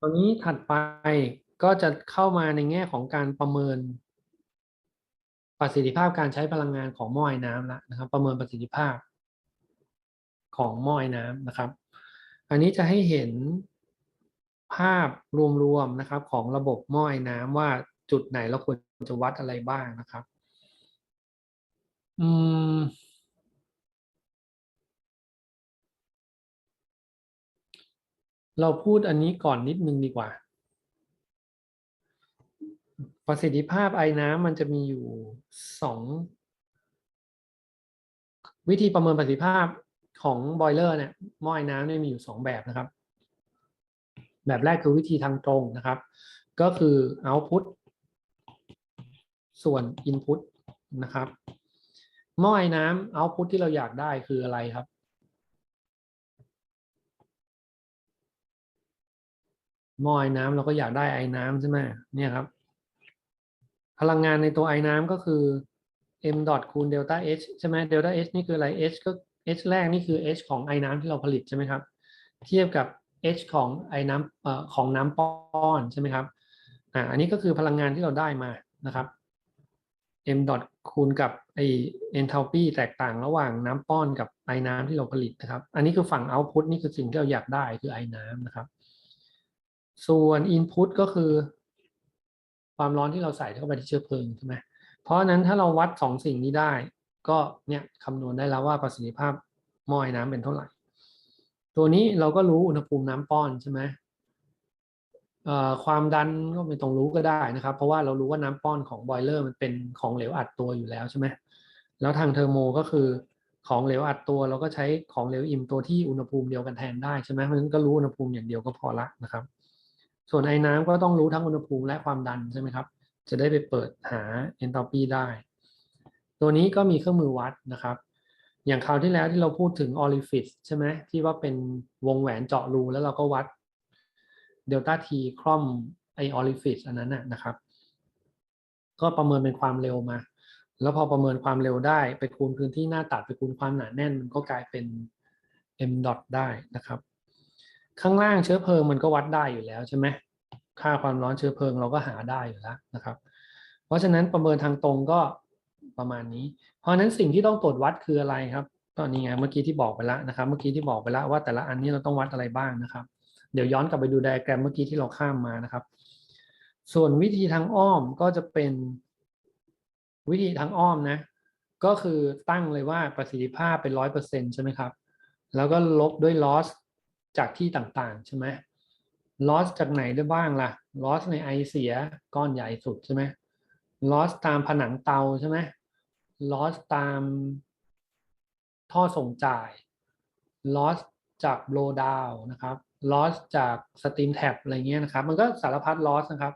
ตัวนี้ถัดไปก็จะเข้ามาในแง่ของการประเมิน ประสิทธิภาพการใช้พลังงานของหม้อไอ้น้ำแล้วนะครับ ประเมินประสิทธิภาพ ของหม้อไอ้น้ำนะครับ อันนี้จะให้เห็นภาพรวมๆนะครับ ของระบบหม้อไอ้น้ำว่าจุดไหนเราควรจะวัดอะไรบ้างนะครับ อืม เราพูดอันนี้ก่อนนิดนึงดีกว่า ประสิทธิภาพไอ้น้ำมันจะมีอยู่สองวิธีประเมินประสิทธิภาพของบอยเลอร์เนี่ยหม้อไอ้น้ำเนี่ยมีอยู่สองแบบนะครับ แบบแรกคือวิธีทางตรงนะครับ ก็คือ output ส่วน input นะครับหม้อไอ้น้ำ output ที่เราอยากได้คืออะไรครับ หม้อไอ้น้ำเราก็อยากได้ไอ้น้ำใช่ไหมเนี่ยครับ พลังงานในตัวไอ้น้ำก็คือ m ดอทคูณเดลต้า h ใช่ไหมเดลต้า h นี่คืออะไร h ก็ h แรกนี่คือ h ของไอ้น้ำที่เราผลิตใช่ไหมครับ เทียบกับ h ของไอ้น้ำเอ่อของน้ำป้อนใช่ไหมครับอ่าอันนี้ก็คือพลังงานที่เราได้มานะครับ m ดอทคูณกับไอ enthalpy แตกต่างระหว่างน้ำป้อนกับไอ้น้ำที่เราผลิตนะครับ อันนี้คือฝั่ง output นี่คือสิ่งที่เราอยากได้คือไอ้น้ำนะครับ ส่วน input ก็คือ ความร้อนที่เราใส่เข้าไปที่เชื้อเพลิงใช่ไหมเพราะนั้นถ้าเราวัดสองสิ่งนี้ได้ ก็เนี่ยคำนวณได้แล้วว่าประสิทธิภาพหม้อไอ้น้ำเป็นเท่าไหร่ ตัวนี้เราก็รู้อุณหภูมิน้ำป้อนใช่ไหมความดันก็ไม่ต้องรู้ก็ได้นะครับ เพราะว่าเรารู้ว่าน้ำป้อนของบอยเลอร์มันเป็นของเหลวอัดตัวอยู่แล้วใช่ไหมแล้วทางเทอร์โมก็คือของเหลวอัดตัวเราก็ใช้ของเหลวอิ่มตัวที่อุณหภูมิเดียวกันแทนได้ใช่ไหมเพราะฉะนั้นก็รู้อุณหภูมิอย่างเดียวก็พอละนะครับ ส่วนไอ้น้ำก็ต้องรู้ทั้งอุณหภูมิและความดันใช่ไหมครับ จะได้ไปเปิดหา enthalpy ได้ ตัวนี้ก็มีเครื่องมือวัดนะครับ อย่างคราวที่แล้วที่เราพูดถึง orifice ใช่ไหมที่ว่าเป็นวงแหวนเจาะรูแล้วเราก็วัด delta t คล่อมไอ orifice อันนั้นนะนะครับ ก็ประเมินเป็นความเร็วมา แล้วพอประเมินความเร็วได้ไปคูณพื้นที่หน้าตัดไปคูณความหนาแน่นมันก็กลายเป็น m dot ได้นะครับ ข้างล่างเชื้อเพลิงมันก็วัดได้อยู่แล้วใช่ไหมค่าความร้อนเชื้อเพลิงเราก็หาได้อยู่แล้วนะครับ เพราะฉะนั้นประเมินทางตรงก็ประมาณนี้ เพราะฉะนั้นสิ่งที่ต้องตรวจวัดคืออะไรครับ ตอนนี้ไงเมื่อกี้ที่บอกไปแล้วนะครับ เมื่อกี้ที่บอกไปแล้วว่าแต่ละอันนี้เราต้องวัดอะไรบ้างนะครับ เดี๋ยวย้อนกลับไปดูไดอะแกรมเมื่อกี้ที่เราข้ามมานะครับ ส่วนวิธีทางอ้อมก็จะเป็นวิธีทางอ้อมนะ ก็คือตั้งเลยว่าประสิทธิภาพเป็นร้อยเปอร์เซ็นต์ใช่ไหมครับ แล้วก็ลบด้วย loss จากที่ต่างๆ ใช่ไหม loss จากไหนได้บ้างล่ะ loss ในไอเสียก้อนใหญ่สุดใช่ไหม loss ตามผนังเตาใช่ไหม loss ตามท่อส่งจ่าย loss จาก blow down นะครับ loss จาก steam tap อะไรเงี้ยนะครับ มันก็สารพัด loss นะครับ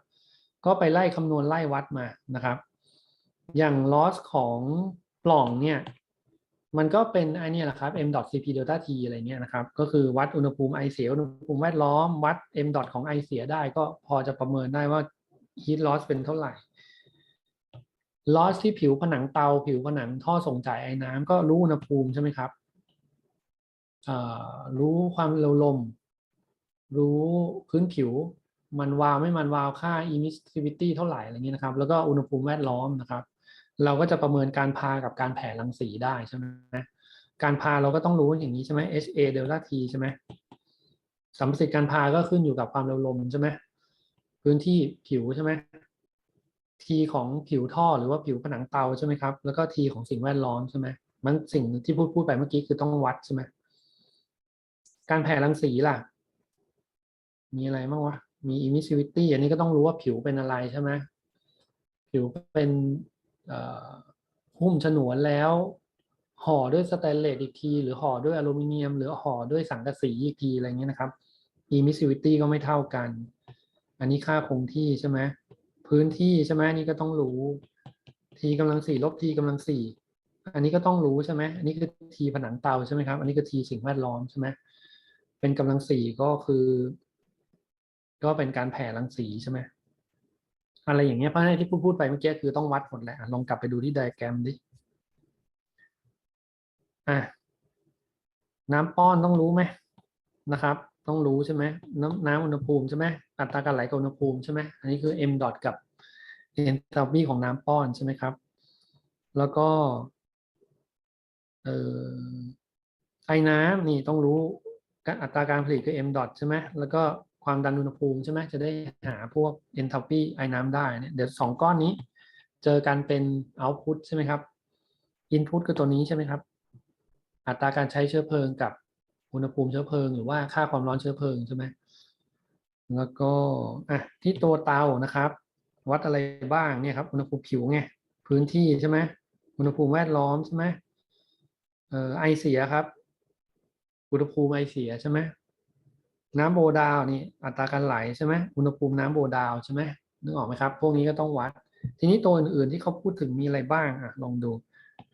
ก็ไปไล่คำนวณไล่วัดมานะครับ อย่าง loss ของปล่องเนี่ย มันก็เป็นไอเนี่ยแหละครับ m. cp delta t อะไรเงี้ยนะครับ ก็คือวัดอุณหภูมิไอเสียอุณหภูมิแวดล้อมวัด m dot ของไอเสียได้ก็พอจะประเมินได้ว่า heat loss เป็นเท่าไหร่ loss ที่ผิวผนังเตาผิวผนังท่อส่งจ่ายไอ้น้ำก็รู้อุณหภูมิใช่ไหมครับรู้ความเร็วลม รู้พื้นผิว มันวาวไม่มันวาวค่า emissivity เท่าไหร่อะไรเงี้ยนะครับ แล้วก็อุณหภูมิแวดล้อมนะครับ เราก็จะประเมินการพากับการแผ่รังสีได้ใช่ไหมการพาเราก็ต้องรู้อย่างนี้ใช่ไหม HA delta T ใช่ไหมสัมประสิทธิ์การพาก็ขึ้นอยู่กับความเร็วลมใช่ไหมพื้นที่ผิวใช่ไหม T ของผิวท่อหรือว่าผิวผนังเตาใช่ไหมครับ แล้วก็ T ของสิ่งแวดล้อมใช่ไหมมันสิ่งที่พูดพูดไปเมื่อกี้คือต้องวัดใช่ไหมการแผ่รังสีล่ะ มีอะไรบ้างวะมี emissivity อันนี้ก็ต้องรู้ว่าผิวเป็นอะไรใช่ไหมผิวเป็น หุ้มฉนวนแล้ว ห่อด้วยสแตนเลสอีกที หรือห่อด้วยอลูมิเนียม หรือห่อด้วยสังกะสีอีกทีอะไรเงี้ยนะครับ emissivity ก็ไม่เท่ากัน อันนี้ค่าคงที่ใช่ไหมพื้นที่ใช่ไหมนี่ก็ต้องรู้ t กำลังสี่ลบ t กำลังสี่อันนี้ก็ต้องรู้ใช่ไหมอันนี้คือ t ผนังเตาใช่ไหมครับ อันนี้คือ t สิ่งแวดล้อมใช่ไหมเป็นกำลังสี่ก็คือ ก็เป็นการแผ่รังสีใช่ไหม อะไรอย่างเงี้ยเพราะฉะนั้นที่พูดพูดไปเมื่อกี้คือต้องวัดหมดแหละลองกลับไปดูที่ไดอะแกรมดิอะน้ำป้อนต้องรู้ไหมนะครับ ต้องรู้ใช่ไหมน้ำน้ำอุณหภูมิใช่ไหมอัตราการไหลกับอุณหภูมิใช่ไหมอันนี้คือ m dot กับ enthalpy ของน้ำป้อนใช่ไหมครับ แล้วก็เอ่อไอ้น้ำนี่ต้องรู้อัตราการผลิตคือ m dot ใช่ไหมแล้วก็ ความดันอุณหภูมิใช่ไหมจะได้หาพวก enthalpy ไอ้น้ำได้เนี่ยเดี๋ยวสองก้อนนี้ เจอกันเป็น output ใช่ไหมครับ input คือตัวนี้ใช่ไหมครับ อัตราการใช้เชื้อเพลิงกับอุณหภูมิเชื้อเพลิง หรือว่าค่าความร้อนเชื้อเพลิงใช่ไหมแล้วก็อะที่ตัวเตานะครับ วัดอะไรบ้างเนี่ยครับอุณหภูมิผิวไงพื้นที่ใช่ไหมอุณหภูมิแวดล้อมใช่ไหมเอ่อไอเสียครับ อุณหภูมิไอเสียใช่ไหม น้ำโบดาวน์นี่อัตราการไหลใช่ไหมอุณหภูมิน้ำโบดาวน์ใช่ไหมนึกออกไหมครับ พวกนี้ก็ต้องวัด ทีนี้ตัวอื่นๆที่เขาพูดถึงมีอะไรบ้างอะลองดู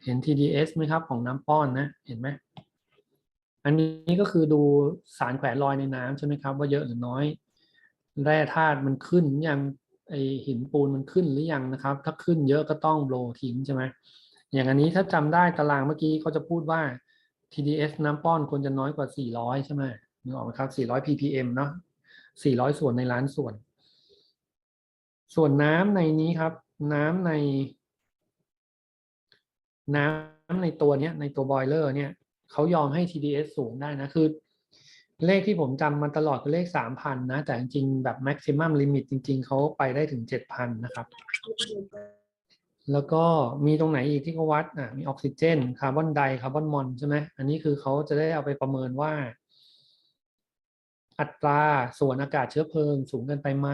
เห็น TDS ไหมครับของน้ำป้อนนะ เห็นไหมอันนี้ก็คือดูสารแขวนลอยในน้ำใช่ไหมครับ ว่าเยอะหรือน้อย แร่ธาตุมันขึ้นหรือยังไอหินปูนมันขึ้นหรือยังนะครับ ถ้าขึ้นเยอะก็ต้องโบลทิ้งใช่ไหมอย่างอันนี้ถ้าจำได้ตารางเมื่อกี้เขาจะพูดว่า TDS น้ำป้อนควรจะน้อยกว่า 400 ใช่ไหม นึกออกไหมครับ 400 ppm เนาะ400 ส่วนในล้านส่วน ส่วนน้ำในนี้ครับ น้ำใน น้ำในตัวเนี้ย ในตัวบอยเลอร์เนี่ยเขายอมให้ TDS สูงได้นะ คือ เลขที่ผมจำมาตลอดคือเลข 3,000 นะ แต่จริงๆแบบ maximum limit จริง ๆ เขาไปได้ถึง 7,000 นะครับ แล้วก็มีตรงไหนอีกที่เขาวัดอะมีออกซิเจน คาร์บอนไดคาร์บอนมอนใช่ไหมอันนี้คือเขาจะได้เอาไปประเมินว่า อัตราส่วนอากาศเชื้อเพลิงสูงเกินไปไหม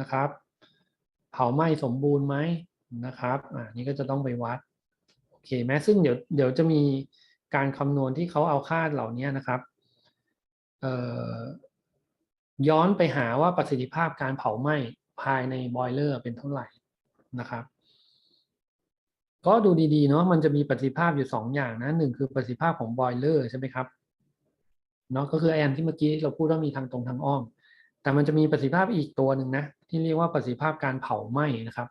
นะครับ เผาไหม้สมบูรณ์ไหมนะครับอ่านี่ก็จะต้องไปวัดโอเคไหมซึ่งเดี๋ยวเดี๋ยวจะมีการคำนวณที่เขาเอาค่าเหล่านี้นะครับเอ่อย้อนไปหาว่าประสิทธิภาพการเผาไหม้ภายในบอยเลอร์เป็นเท่าไหร่นะครับ ก็ดูดีๆเนาะมันจะมีประสิทธิภาพอยู่สองอย่างนะหนึ่งคือประสิทธิภาพของบอยเลอร์ใช่ไหมครับ เนาะก็คือไออันที่เมื่อกี้เราพูดว่ามีทางตรงทางอ้อม แต่มันจะมีประสิทธิภาพอีกตัวหนึ่งนะที่เรียกว่าประสิทธิภาพการเผาไหม้นะครับ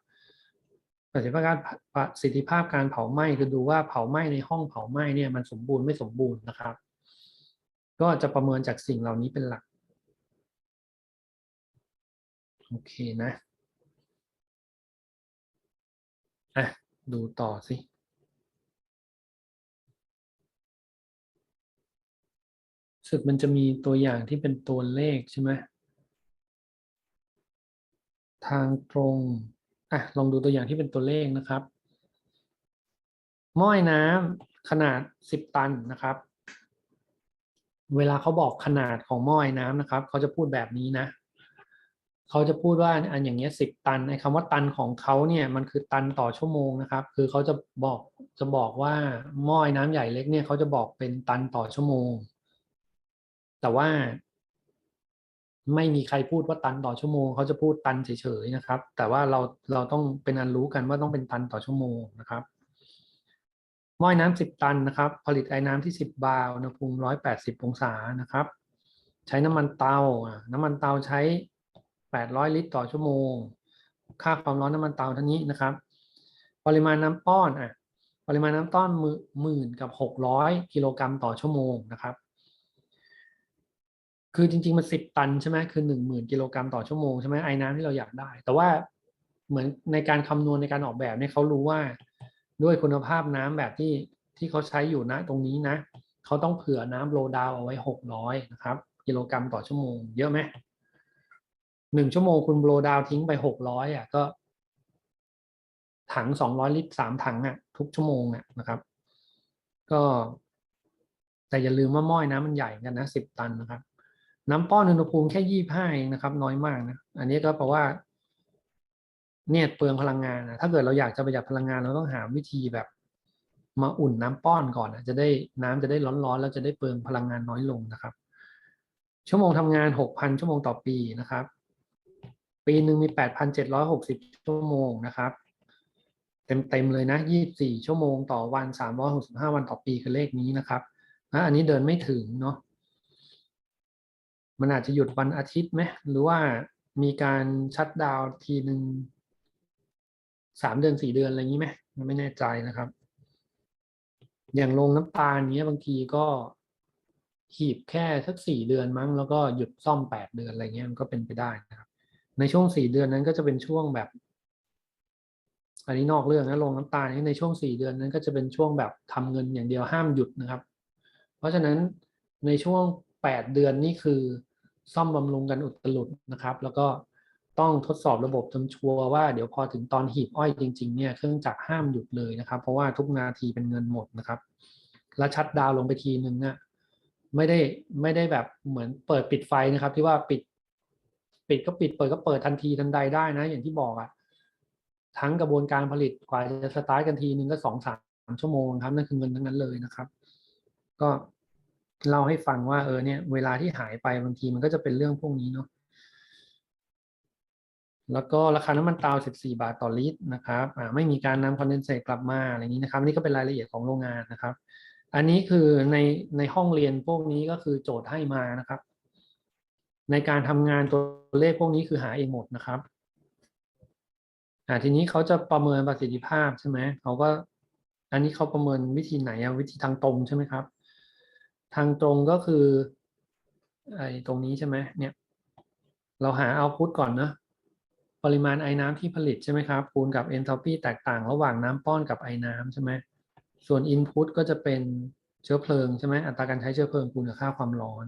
ประสิทธิภาพการประสิทธิภาพการเผาไหม้คือดูว่าเผาไหม้ในห้องเผาไหม้เนี่ยมันสมบูรณ์ไม่สมบูรณ์นะครับ ก็จะประเมินจากสิ่งเหล่านี้เป็นหลักโอเคนะอะดูต่อสิ สึกมันจะมีตัวอย่างที่เป็นตัวเลขใช่ไหมทางตรงอะลองดูตัวอย่างที่เป็นตัวเลขนะครับหม้อน้ำขนาด 10 ตันนะครับ เวลาเขาบอกขนาดของหม้อน้ำนะครับเขาจะพูดแบบนี้นะเขาจะพูดว่าอันอย่างเงี้ยสิบตันไอ้คำว่าตันของเขาเนี่ยมันคือตันต่อชั่วโมงนะครับ คือเขาจะบอกจะบอกว่าหม้อน้ำใหญ่เล็กเนี่ยเขาจะบอกเป็นตันต่อชั่วโมง แต่ว่า ไม่มีใครพูดว่าตันต่อชั่วโมงเขาจะพูดตันเฉยๆนะครับ แต่ว่าเราเราต้องเป็นอันรู้กันว่าต้องเป็นตันต่อชั่วโมงนะครับม้อยน้ำสิบตันนะครับ ผลิตไอ้น้ำที่สิบบาร์อุณหภูมิร้อยแปดสิบองศานะครับ ใช้น้ำมันเตาอะน้ำมันเตาใช้แปดร้อยลิตรต่อชั่วโมง ค่าความร้อนน้ำมันเตาเท่านี้นะครับ ปริมาณน้ำป้อนอะ ปริมาณน้ำต้อนหมื่นกับหกร้อยกิโลกรัมต่อชั่วโมงนะครับ คือจริง ๆ มันสิบตันใช่ไหมคือหนึ่งหมื่นกิโลกรัมต่อชั่วโมงใช่ไหมไอ้น้ำที่เราอยากได้ แต่ว่าเหมือนในการคำนวณในการออกแบบเนี่ยเขารู้ว่าด้วยคุณภาพน้ำแบบที่ที่เขาใช้อยู่นะตรงนี้นะเขาต้องเผื่อน้ำโลดาวเอาไว้หกร้อยนะครับ กิโลกรัมต่อชั่วโมง เยอะไหมหนึ่งชั่วโมงคุณโลดาวทิ้งไปหกร้อยอะก็ ถังสองร้อยลิตรสามถังอะ ทุกชั่วโมงอะนะครับ ก็ แต่อย่าลืมว่าม้อยน้ำมันใหญ่กันนะสิบตันนะครับ น้ำป้อนอุณหภูมิแค่ยี่ห้าเองนะครับ น้อยมากนะอันนี้ก็แปลว่า เนี่ยเปลืองพลังงานนะถ้าเกิดเราอยากจะประหยัดพลังงานเราต้องหาวิธีแบบ มาอุ่นน้ำป้อนก่อนนะจะได้น้ำจะได้ร้อนๆแล้วจะได้เปลืองพลังงานน้อยลงนะครับ ชั่วโมงทำงานหกพันชั่วโมงต่อปีนะครับ ปีหนึ่งมีแปดพันเจ็ดร้อยหกสิบชั่วโมงนะครับเต็มๆเลยนะยี่สี่ชั่วโมงต่อวันสามร้อยหกสิบห้าวันต่อปีคือเลขนี้นะครับนะอันนี้เดินไม่ถึงเนาะ มันอาจจะหยุดวันอาทิตย์ไหมหรือว่ามีการชัดดาวทีหนึ่งสามเดือนสี่เดือนอะไรอย่างนี้ไหมไม่แน่ใจนะครับ อย่างลงน้ำตาลเนี้ยบางทีก็หีบแค่สักสี่เดือนมั้ง แล้วก็หยุดซ่อมแปดเดือนอะไรเงี้ยมันก็เป็นไปได้นะครับ ในช่วงสี่เดือนนั้นก็จะเป็นช่วงแบบ อันนี้นอกเรื่องนะลงน้ำตาลในช่วงสี่เดือนนั้นก็จะเป็นช่วงแบบทำเงินอย่างเดียวห้ามหยุดนะครับ เพราะฉะนั้นในช่วงแปดเดือนนี่คือ ซ่อมบำรุงกันอุตลุดนะครับ แล้วก็ต้องทดสอบระบบจนชัวร์ว่าเดี๋ยวพอถึงตอนหีบอ้อยจริงๆเนี่ยเครื่องจักรห้ามหยุดเลยนะครับ เพราะว่าทุกนาทีเป็นเงินหมดนะครับ แล้วชัดดาวลงไปทีนึงเนี่ยไม่ได้ไม่ได้แบบเหมือนเปิดปิดไฟนะครับ ที่ว่าปิด ปิดก็ปิดเปิดก็เปิดทันทีทันใดได้นะ อย่างที่บอกอะทั้งกระบวนการผลิตกว่าจะสตาร์ทกันทีนึงก็สองสามชั่วโมงครับนั่นคือเงินทั้งนั้นเลยนะครับ ก็ เล่าให้ฟังว่าเออเนี่ย เวลาที่หายไปบางทีมันก็จะเป็นเรื่องพวกนี้เนาะแล้วก็ราคาน้ำมันเตา 14 บาทต่อลิตรนะครับอ่าไม่มีการนำคอนเดนเซตกลับมาอะไรนี้นะครับนี่ก็เป็นรายละเอียดของโรงงานนะครับ อันนี้คือในในห้องเรียนพวกนี้ก็คือโจทย์ให้มานะครับ ในการทำงานตัวเลขพวกนี้คือหาเองหมดนะครับอ่าทีนี้เขาจะประเมินประสิทธิภาพใช่ไหมเขาก็ อันนี้เขาประเมินวิธีไหนวิธีทางตรงใช่ไหมครับ ทางตรงก็คือไอ้ตรงนี้ใช่ไหมเนี่ย เราหาเอาพุตก่อนนะปริมาณไอ้น้ำที่ผลิตใช่ไหมครับคูณกับ enthalpy แตกต่างระหว่างน้ำป้อนกับไอ้น้ำใช่ไหมส่วน input ก็จะเป็นเชื้อเพลิงใช่ไหมอัตราการใช้เชื้อเพลิงคูณกับค่าความร้อน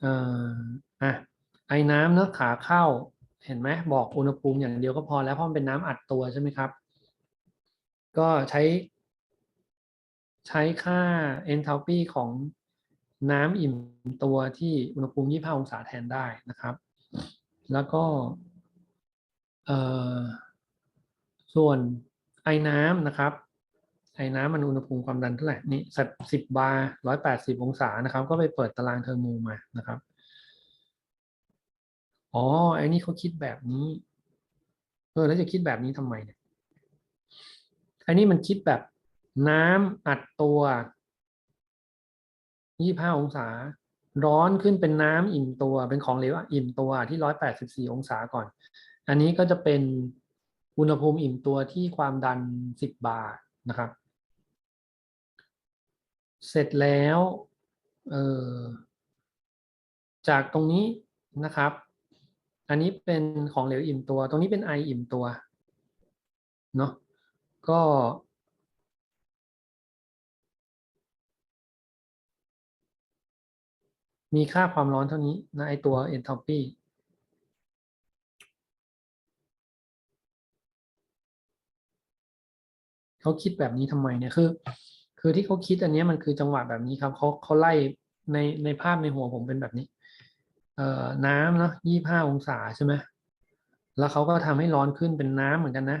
เอ่ออะไอ้น้ำเนอะขาเข้าเห็นไหมบอกอุณหภูมิอย่างเดียวก็พอแล้วเพราะมันเป็นน้ำอัดตัวใช่ไหมครับ ก็ใช้ ใช้ค่า enthalpy ของน้ำอิ่มตัวที่อุณหภูมิ 25 องศาแทนได้นะครับ แล้วก็เอ่อส่วนไอ้น้ำนะครับ ไอ้น้ำมันอุณหภูมิความดันเท่าไหร่ นี่สักสิบบาร์ร้อยแปดสิบองศานะครับ ก็ไปเปิดตารางเทอร์โมมานะครับ อ๋อ ไอ้นี่เขาคิดแบบนี้ เออ แล้วจะคิดแบบนี้ทำไมเนี่ยไอ้นี่มันคิดแบบ น้ำอัดตัว25องศา ร้อนขึ้นเป็นน้ำอิ่มตัว เป็นของเหลวอิ่มตัวที่184องศาก่อน อันนี้ก็จะเป็นอุณหภูมิอิ่มตัวที่ความดัน10บาร์นะครับ เสร็จแล้วเออจากตรงนี้นะครับ อันนี้เป็นของเหลวอิ่มตัว ตรงนี้เป็นไออิ่มตัว เนาะ ก็ มีค่าความร้อนเท่านี้นะไอตัว enthalpy เขาคิดแบบนี้ทำไมเนี่ยคือ คือที่เขาคิดอันนี้มันคือจังหวะแบบนี้ครับเขาเขาไล่ในในภาพในหัวผมเป็นแบบนี้ เอ่อน้ำเนาะยี่ห้าองศาใช่ไหมแล้วเขาก็ทำให้ร้อนขึ้นเป็นน้ำเหมือนกันนะ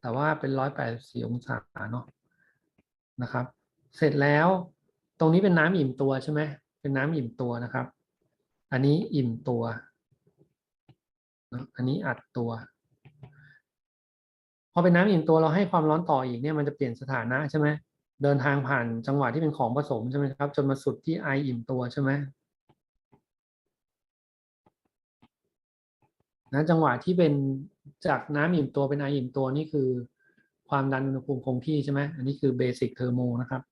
แต่ว่าเป็นร้อยแปดสี่องศาเนาะนะครับ เสร็จแล้วตรงนี้เป็นน้ำอิ่มตัวใช่ไหม เป็นน้ำอิ่มตัวนะครับ อันนี้อิ่มตัวอะอันนี้อัดตัว พอเป็นน้ำอิ่มตัวเราให้ความร้อนต่ออีกเนี่ยมันจะเปลี่ยนสถานะใช่ไหมเดินทางผ่านจังหวะที่เป็นของผสมใช่ไหมครับ จนมาสุดที่ไออิ่มตัวใช่ไหมนะจังหวะที่เป็นจากน้ำอิ่มตัวเป็นไออิ่มตัวนี่คือ ความดันอุณหภูมิคงที่ใช่ไหมอันนี้คือเบสิกเทอร์โมนะครับ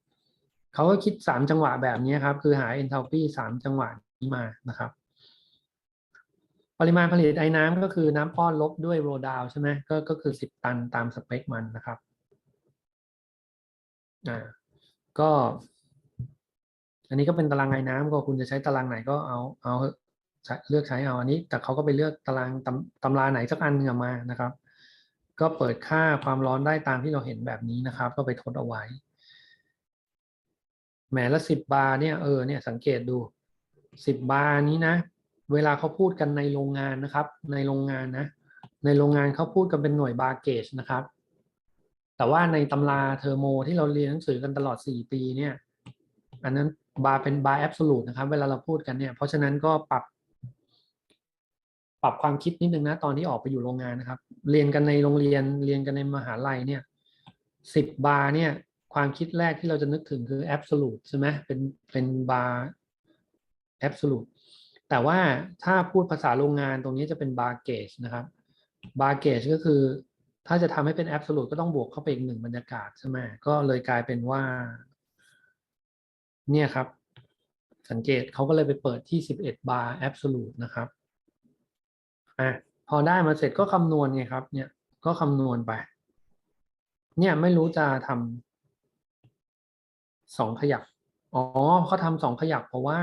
เขาก็คิดสามจังหวะแบบนี้ครับ คือหา enthalpy สามจังหวะนี้มานะครับ ปริมาณผลิตไอ้น้ำก็คือน้ำป้อนลบด้วยโรดาวใช่ไหมก็ก็คือสิบตันตามสเปคมันนะครับอ่าก็อันนี้ก็เป็นตารางไอ้น้ำก็คุณจะใช้ตารางไหนก็เอาเอาเลือกใช้เอาอันนี้ แต่เขาก็ไปเลือกตารางตำตำราไหนสักอันหนึงมานะครับ ก็เปิดค่าความร้อนได้ตามที่เราเห็นแบบนี้นะครับ ก็ไปทดเอาไว้ แหมละสิบบาร์เนี่ยเออเนี่ยสังเกตดูสิบบาร์นี้นะ เวลาเขาพูดกันในโรงงานนะครับ ในโรงงานนะ ในโรงงานเขาพูดกันเป็นหน่วยบาร์เกจนะครับ แต่ว่าในตำราเทอร์โมที่เราเรียนหนังสือกันตลอดสี่ปีเนี่ย อันนั้นบาร์เป็นบาร์แอบสูตนะครับ เวลาเราพูดกันเนี่ย เพราะฉะนั้นก็ปรับ ปรับความคิดนิดนึงนะตอนที่ออกไปอยู่โรงงานนะครับ เรียนกันในโรงเรียนเรียนกันในมหาลัยเนี่ยสิบบาร์เนี่ย ความคิดแรกที่เราจะนึกถึงคือ absolute ใช่ไหมเป็นเป็นบาร์ absolute แต่ว่าถ้าพูดภาษาโรงงานตรงนี้จะเป็น bar gauge นะครับ bar gauge ก็คือ ถ้าจะทำให้เป็น absolute ก็ต้องบวกเข้าไปอีกหนึ่งบรรยากาศใช่ไหมก็เลยกลายเป็นว่า เนี่ยครับ สังเกตเขาก็เลยไปเปิดที่ 11 บาร์ absolute นะครับอะพอได้มาเสร็จก็คำนวณไงครับ เนี่ยก็คำนวณไป เนี่ยไม่รู้จะทำ สองขยัก อ๋อเขาทำสองขยักเพราะว่า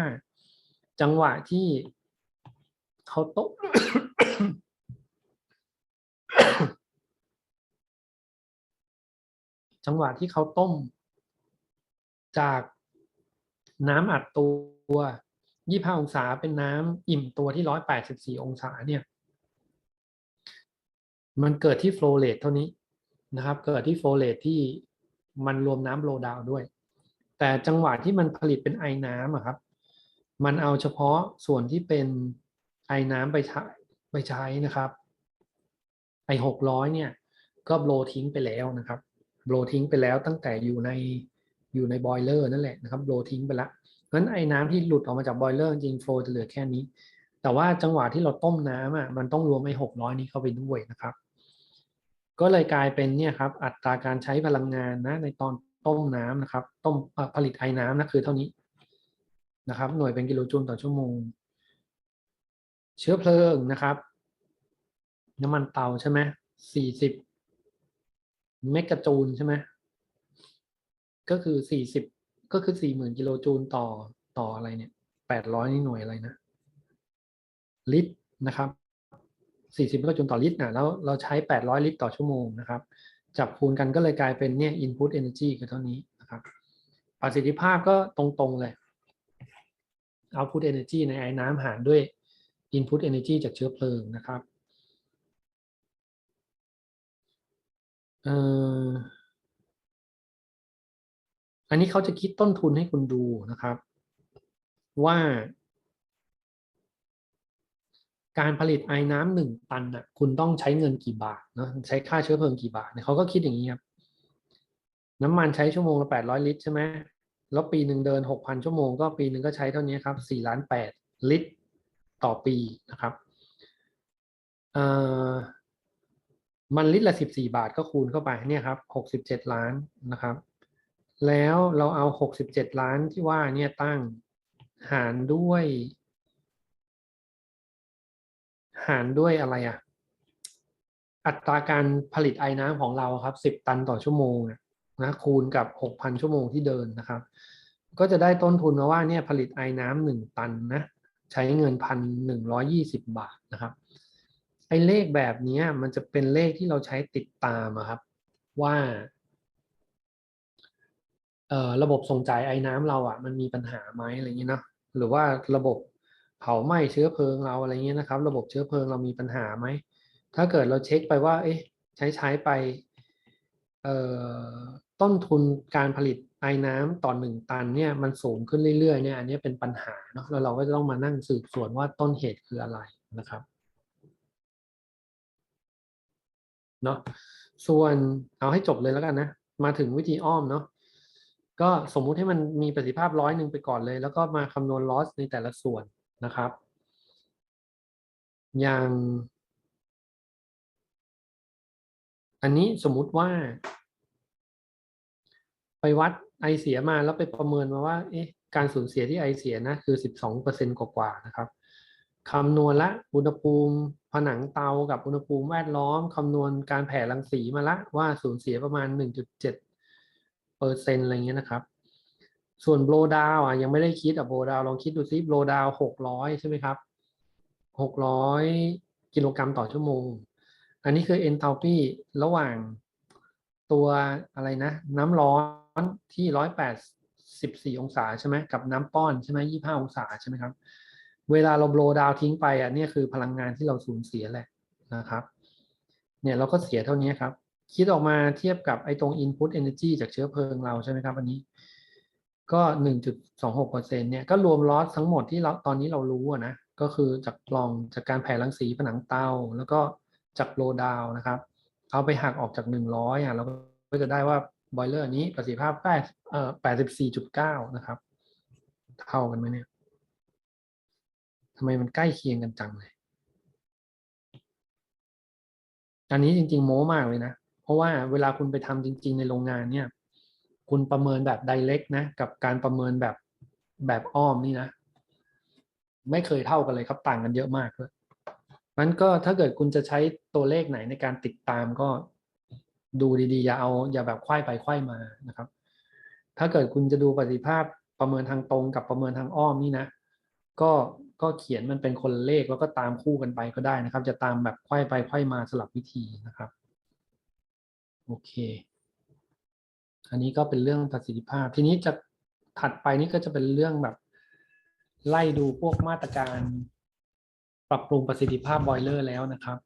จังหวะที่เขาโต๊ะจังหวะที่เขาต้ม จากน้ำอัดตัว25องศาเป็นน้ำอิ่มตัวที่184องศาเนี่ย มันเกิดที่โฟลเรทเท่านี้นะครับ เกิดที่โฟลเรทที่มันรวมน้ำโลดาวด้วย แต่จังหวะที่มันผลิตเป็นไอน้ำอะครับ มันเอาเฉพาะส่วนที่เป็นไอน้ำไปใช้ไปใช้นะครับ ไอหกร้อยเนี่ย ก็โบลทิ้งไปแล้วนะครับโบลทิ้งไปแล้วตั้งแต่อยู่ในอยู่ในบอยเลอร์นั่นแหละนะครับโบลทิ้งไปละเพราะฉะนั้นไอ้น้ำที่หลุดออกมาจากบอยเลอร์จริงโฟลจะเหลือแค่นี้ แต่ว่าจังหวะที่เราต้มน้ำอะมันต้องรวมไอ้หกร้อยนี้เข้าไปด้วยนะครับ ก็เลยกลายเป็นเนี่ยครับอัตราการใช้พลังงานนะในตอน ต้มน้ำนะครับ ต้มผลิตไอ้น้ำนะคือเท่านี้นะครับ หน่วยเป็นกิโลจูลต่อชั่วโมง เชื้อเพลิงนะครับ น้ำมันเตาใช่ไหมสี่สิบเมกะจูลใช่ไหมก็คือสี่สิบก็คือสี่หมื่นกิโลจูลต่อต่ออะไรเนี่ยแปดร้อยนี่หน่วยอะไรนะ ลิตรนะครับสี่สิบเมกะจูลต่อลิตรนะแล้วเราใช้แปดร้อยลิตรต่อชั่วโมงนะครับ จับคูณกันก็เลยกลายเป็นเนี่ย input energy คือเท่านี้นะครับ ประสิทธิภาพก็ตรงๆเลย output energy ในไอ้น้ำหารด้วย input energy จากเชื้อเพลิงนะครับอันนี้เขาจะคิดต้นทุนให้คุณดูนะครับ ว่า การผลิตไอ้น้ำหนึ่งตันน่ะคุณต้องใช้เงินกี่บาทเนาะใช้ค่าเชื้อเพลิงกี่บาทเนี่ยเขาก็คิดอย่างนี้ครับ น้ำมันใช้ชั่วโมงละแปดร้อยลิตรใช่ไหมแล้วปีหนึ่งเดินหกพันชั่วโมงก็ปีหนึ่งก็ใช้เท่านี้ครับสี่ล้านแปดลิตรต่อปีนะครับเอ่อมันลิตรละสิบสี่บาทก็คูณเข้าไปเนี่ยครับหกสิบเจ็ดล้านนะครับ แล้วเราเอาหกสิบเจ็ดล้านที่ว่าเนี่ยตั้งหารด้วย หารด้วยอะไรอะอัตราการผลิตไอ้น้ำของเราครับสิบตันต่อชั่วโมงนะคูณกับหกพันชั่วโมงที่เดินนะครับ ก็จะได้ต้นทุนมาว่าเนี่ยผลิตไอ้น้ำหนึ่งตันนะใช้เงินพันหนึ่งร้อยี่สิบบาทนะครับไอ้เลขแบบนี้มันจะเป็นเลขที่เราใช้ติดตามครับ ว่าระบบส่งจ่ายไอ้น้ำเราอะ มันมีปัญหาไหมอะไรเงี้ยนะหรือว่าระบบ เผาไหม้เชื้อเพลิงเราอะไรเงี้ยนะครับ ระบบเชื้อเพลิงเรามีปัญหาไหม ถ้าเกิดเราเช็คไปว่า เอ๊ะ ใช้ใช้ไปต้นทุนการผลิตไอ้น้ำต่อหนึ่งตันเนี่ยมันสูงขึ้นเรื่อยๆเนี่ยอันนี้เป็นปัญหาเนาะแล้วเราก็จะต้องมานั่งสืบสวนว่าต้นเหตุคืออะไรนะครับเนาะส่วนเอาให้จบเลยแล้วกันนะ มาถึงวิธีอ้อมเนาะก็สมมุติให้มันมีประสิทธิภาพร้อยหนึ่งไปก่อนเลย แล้วก็มาคำนวณ loss ในแต่ละส่วน นะครับ อย่าง อันนี้สมมุติว่า ไปวัดไอเสียมาแล้วไปประเมินมาว่าเอ๊ะการสูญเสียที่ไอเสียนะคือสิบสองเปอร์เซ็นกว่าๆนะครับคำนวณละอุณหภูมิผนังเตากับอุณหภูมิแวดล้อมคำนวณการแผ่รังสีมาละว่าสูญเสียประมาณหนึ่งจุดเจ็ดเปอร์เซ็นอะไรเงี้ยนะครับ ส่วนโบลดาวอะยังไม่ได้คิดอะโบลดาวลองคิดดูซิโบลดาวหกร้อยใช่ไหมครับหกร้อยกิโลกรัมต่อชั่วโมง อันนี้คือ enthalpy ระหว่างตัวอะไรนะ น้ำร้อนที่ร้อยแปดสิบสี่องศาใช่ไหมกับน้ำป้อนใช่ไหมยี่ห้าองศาใช่ไหมครับ เวลาเราโบลดาวทิ้งไปอะเนี่ยคือพลังงานที่เราสูญเสียแหละนะครับ เนี่ยเราก็เสียเท่านี้ครับ คิดออกมาเทียบกับไอ้ตรง input energy จากเชื้อเพลิงเราใช่ไหมครับอันนี้ ก็หนึ่งจุดสองหกเปอร์เซ็นเนี่ยก็รวมลอสทั้งหมดที่เราตอนนี้เรารู้นะ ก็คือจากกล่องจากการแผ่รังสีผนังเตา แล้วก็จากโลดาวนะครับ เอาไปหักออกจากหนึ่งร้อยอะเราก็จะได้ว่าบอยเลอร์นี้ประสิทธิภาพแปดเอ่อแปดสิบสี่จุดเก้านะครับ เท่ากันไหมเนี่ยทำไมมันใกล้เคียงกันจังเลย อันนี้จริงๆโม้มากเลยนะ เพราะว่าเวลาคุณไปทำจริง ๆ ในโรงงานเนี่ย คุณประเมินแบบ direct นะ กับการประเมินแบบแบบอ้อมนี่นะ ไม่เคยเท่ากันเลยครับต่างกันเยอะมากเลยนั้นก็ถ้าเกิดคุณจะใช้ตัวเลขไหนในการติดตามก็ดูดีๆ อย่าเอาอย่าแบบควายไปควายมานะครับ ถ้าเกิดคุณจะดูประสิทธิภาพประเมินทางตรงกับประเมินทางอ้อมนี่นะ ก็ก็เขียนมันเป็นคนเลขแล้วก็ตามคู่กันไปก็ได้นะครับ จะตามแบบไขว้ไปไขว้มาสลับวิธีนะครับ โอเค อันนี้ก็เป็นเรื่องประสิทธิภาพ ทีนี้จะถัดไปนี่ก็จะเป็นเรื่องแบบ ไล่ดูพวกมาตรการ ปรับปรุงประสิทธิภาพบอยเลอร์แล้วนะครับ